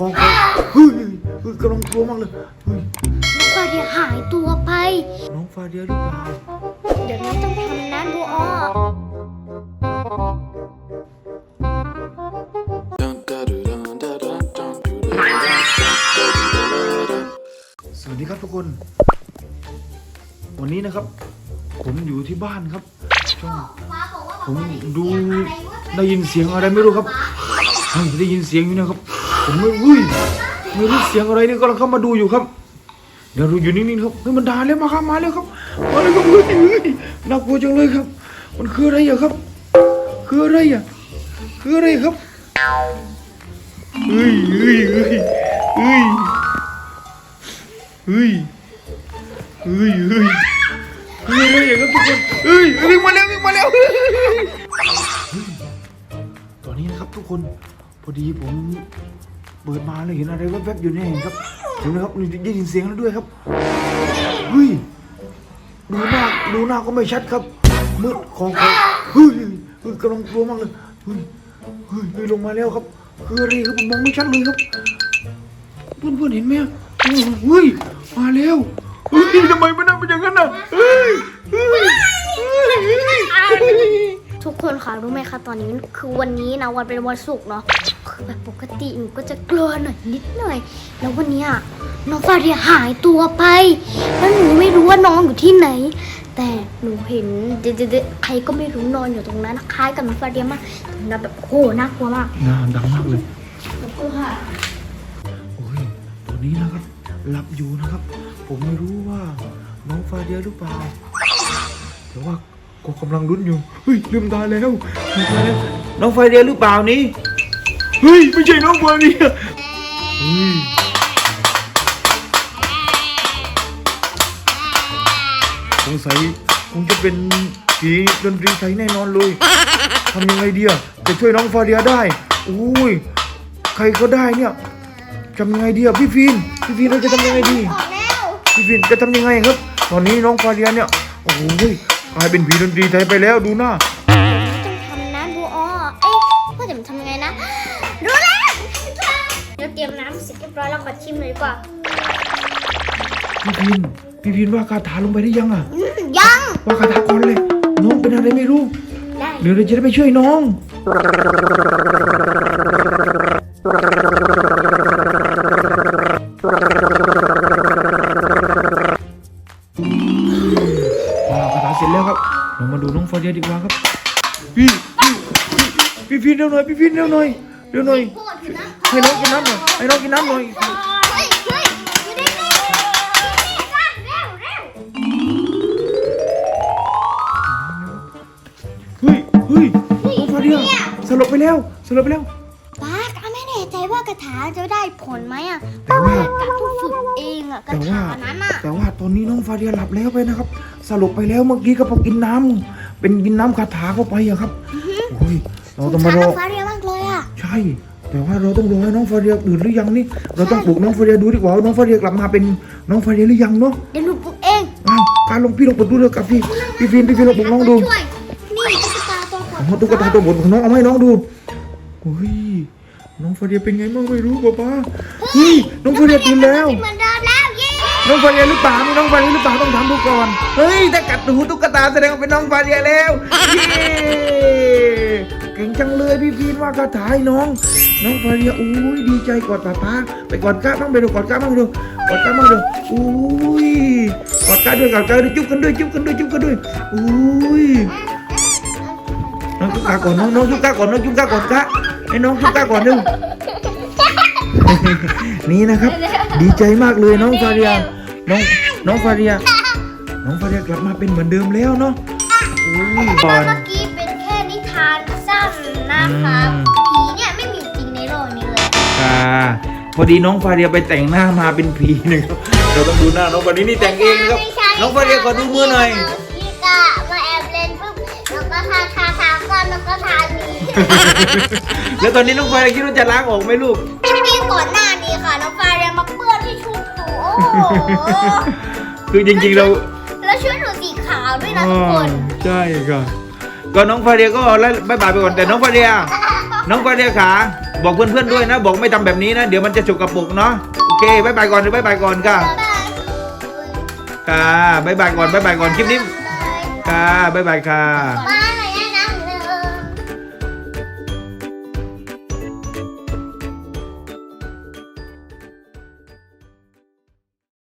ของเขาเฮ้ยเฮ้ยกำลังกลัวมากเลยเฮ้ยน้องฟาเดียหายตัวไป น้องฟาเดียหรือเปล่าเดี๋ยวนี้ต้องทำนะดูอ้อ สวัสดีครับทุกคน วันนี้นะครับ ผมอยู่ที่บ้านครับช่องผมดูได้ยินเสียงอะไรไม่รู้ครับเฮ้ยได้ยินเสียงอยู่นะครับ ผมไม่เฮ้ยไม่รู้เสียงอะไรนี่กำลังเข้ามาดูอยู่ครับ เดี๋ยวดูอยู่นิ่งๆครับเฮ้ยมันด่าแล้วมาครับมาแล้วครับมาแล้วครับเฮ้ยเฮ้ยน่ากลัวจังเลยครับ มันคืออะไรอะครับ คืออะไรอะคืออะไรครับเฮ้ยเฮ้ยเฮ้ยเฮ้ยเฮ้ยเฮ้ยเฮ้ยเฮ้ยอะไรอะครับทุกคนเฮ้ยวิ่งมาแล้ววิ่งมาแล้วเฮ้ยเฮ้ยตอนนี้นะครับทุกคนพอดีผม เปิดมาเลยเห็นอะไรแวบๆอยู่ในเห็นครับเห็นไหมครับได้ยินเสียงแล้วด้วยครับเฮ้ยดูหน้าดูหน้าก็ไม่ชัดครับมืดของเขาเฮ้ยเฮ้ยกำลังกลัวมากเลยเฮ้ยเฮ้ยเฮ้ยลงมาแล้วครับคืออะไรครับผมมองไม่ชัดเลยครับ เพื่อนเพื่อนๆเห็นไหมเฮ้ยมาแล้วเฮ้ยทำไมมันเป็นอย่างนั้นอะเฮ้ยเฮ้ยเฮ้ย ทุกคนค่ะรู้ไหมคะตอนนี้คือวันนี้นะวันเป็นวันศุกร์เนาะคือแบบปกติหนูก็จะกลัวหน่อยนิดหน่อย แล้ววันเนี้ยน้องฟาเดียหายตัวไป แล้วหนูไม่รู้ว่าน้องอยู่ที่ไหน แต่หนูเห็นเด็กๆใครก็ไม่รู้นอนอยู่ตรงนั้นคล้ายกับน้องฟาเดียมากแล้วแบบโอ้โหน่ากลัวมากน่าดังมากเลยแล้วก็ค่ะโอ้ยตอนนี้นะครับหลับอยู่นะครับ ผมไม่รู้ว่าน้องฟาเดียหรือเปล่าแต่ว่า ก็กำลังลุ้นอยู่เฮ้ยลืมตาแล้วลืมตาแล้วน้องฟาเดียหรือเปล่านี่เฮ้ยไม่ใช่น้องฟาเดียเฮ้ยสงสัยคงจะเป็นผีดนตรีไทยแน่นอนเลยทำยังไงดีอะจะช่วยน้องฟาเดียได้โอ้ยใครก็ได้เนี่ยทำยังไงดีอะพี่ฟินพี่ฟินเราจะทำยังไงดี ออกแล้ว พี่ฟินจะทำยังไงครับ ตอนนี้น้องฟาเดียเนี่ย โอ้โห กลายเป็นผีดนตรีไทยไปแล้วดูหน้าต้องทำนะดูอ้อเอ๊ะว่าจะทำยังไงนะรู้แล้วเดี๋ยวเตรียมน้ำเสร็จเรียบร้อยแล้วขอชิมเลยดีกว่าพี่ฟินพี่ฟินว่าคาถาลงไปได้ยังอะอืมยังว่าคาถาก่อนเลยน้องเป็นอะไรไม่รู้ได้เดี๋ยวเราจะได้ไปช่วยน้อง เสร็จแล้วครับ เรามาดูน้องฟาเดียดีกว่าครับ พี่พี่พี่พี่ฟินเร็วหน่อยพี่ฟินเร็วหน่อยเร็วหน่อยให้น้องกินน้ำหน่อยให้น้องกินน้ำหน่อยเฮ้ยเฮ้ยน้องฟาเดียสลบไปแล้วสลบไปแล้วากระถาจะได้ผลไหมอะแต่ว่ากะต้องฝึกเองอะกระแต่ว่าถานั้นอะแต่ว่าตอนนี้น้องฟาเดียหลับแล้วไปนะครับสลบไปแล้วเมื่อกี้ก็พอกินน้ำเป็นกินน้ำคาถาเข้าไปอะครับโอ้ยเราต้องมารอฟ้าเรียมากเลยอะใช่ แต่ว่าเราต้องรอให้น้องฟาเดียตื่นหรือยังนี่ เราต้องปลุกน้องฟาเดียดูดีกว่าว่าน้องฟาเดียกลับมาเป็นน้องฟาเดียหรือยังเนาะเดี๋ยวหนูปลุกเองอ้าวการลองพี่ลองเปิดดูเลยกับพี่พี่ฟินพี่ฟินลองปลุกน้องดู ช่วยนี่ตุ๊กตาตัวก่อนเอาตุ๊กตาตัวบนของน้องเอามาให้น้องดูโอ้ย น้องฟาเดียเป็นไงบ้างไม่รู้ป้าป้าเฮ้ยน้องฟาเดียตื่นแล้ว เหมือนเดิมแล้วเย้น้องฟาเดียหรือเปล่านี่น้องฟาเดียหรือเปล่าต้องถามดูก่อน เฮ้ยถ้ากัดหูตุ๊กตาแสดงว่าเป็นน้องฟาเดียแล้วเย้เก่งจังเลยพี่พีนว่าคาถาให้น้อง น้องฟาเดียอุ้ยดีใจกอดป้าป้าไปกอดก้าบ้างไปดูกอดก้าบ้างดูกอดก้าบ้างดูอุ้ยกอดก้าด้วยกอดก้าด้วยจุ๊บกันด้วยจุ๊บกันด้วยจุ๊บกันด้วยอุ้ยน้องจุ๊บก้าก่อนน้องน้องจุ๊บก้าก่อนน้องจุ๊บก้าก่อนก้า ให้น้องจุ๊บก้าก่อนเร็วนี่นะครับ ดีใจมากเลยน้องฟาเดียน้องน้องฟาเดียน้องฟาเดียกลับมาเป็นเหมือนเดิมแล้วเนาะอุ้ยก่อนเมื่อกี้เป็นแค่นิทานสั้นนะครับอืม ผีเนี่ยไม่มีจริงในโลกนี้เลยอ่าพอดีน้องฟาเดียไปแต่งหน้ามาเป็นผีหนึ่งครับเราต้องดูหน้าน้องฟาเดียนี่แต่งเองนะครับ ไม่ใช่น้องฟาเดียขอดูมือหน่อยพี่กะมาแแล้วตอนนี้น้องฟาเดียคิดว่าจะล้างออกไหมลูกจริงๆก่อนหน้านี้ค่ะน้องฟ้าเรียนมาเปื้อนที่ชุดหนูโอ้โหคือจริงๆเราแล้วชุดหนูสีขาวด้วยนะทุกคนใช่ครับก็น้องฟาเดียก็ไล่บายบายไปก่อนแต่น้องฟาเดีย น้องฟาเดียขาบอกเพื่อนๆด้วยนะ บอกไม่ทำแบบนี้นะ เดี๋ยวมันจะฉกกระปุกเนาะโอเคบายบายก่อนบายบายก่อนค่ะค่ะบายบายก่อนบายบายก่อนคลิปนี้ค่ะบายบายค่ะ บาย